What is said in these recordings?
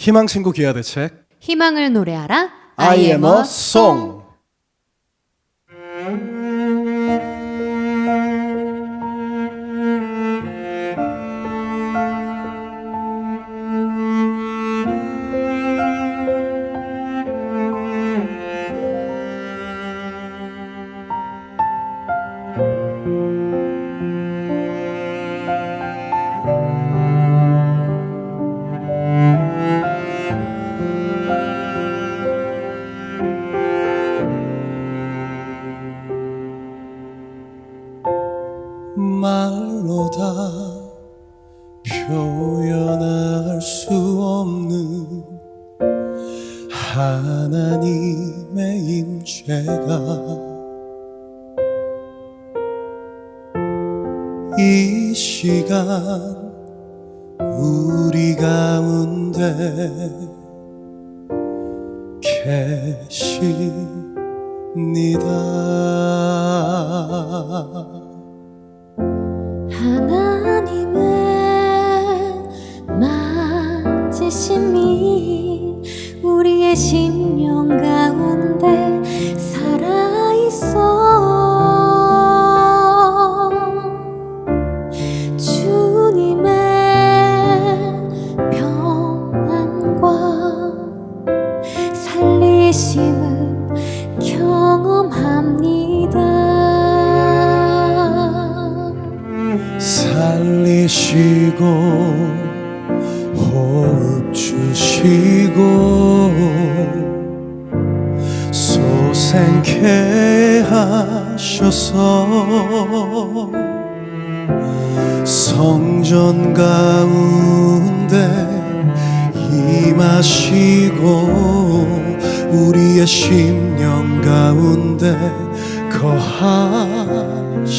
희망 친구 기아 대책 희망을 노래하라. I am a song. 말로 다 표현할 수 없는 하나님의 임재가 이 시간 우리 가운데 계십니다. 심령 가운데 살아있어 주님의 평안과 살리심을 경험합니다. 살리시고 호흡 주시고 생케 하셔서 성전 가운데 임하시고 우리의 심령 가운데 거하시는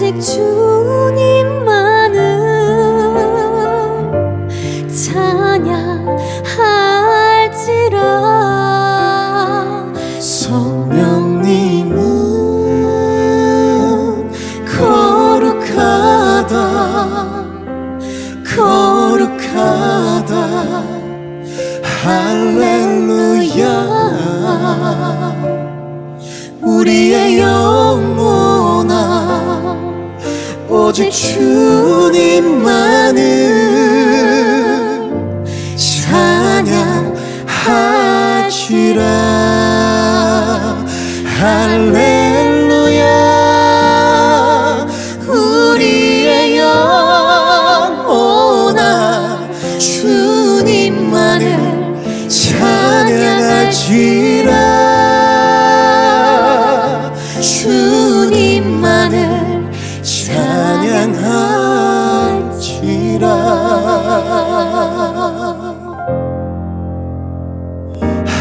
오직 주님만을 찬양할지라. 성령님은 거룩하다 거룩하다. 할렐루야. 우리의 오직 주님만을 찬양하시라. 할렐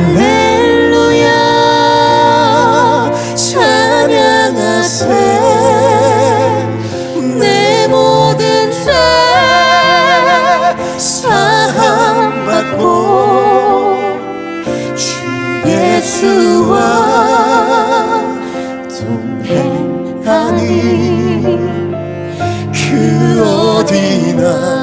할렐루야. 찬양하세. 내 모든 죄 사함 받고 주 예수와 동행하니 그 어디나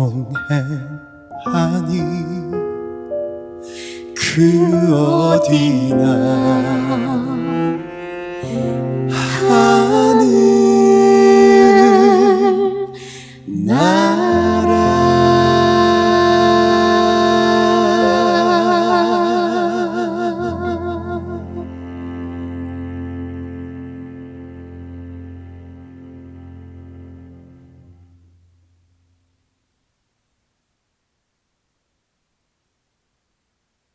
동행하니 그 어디나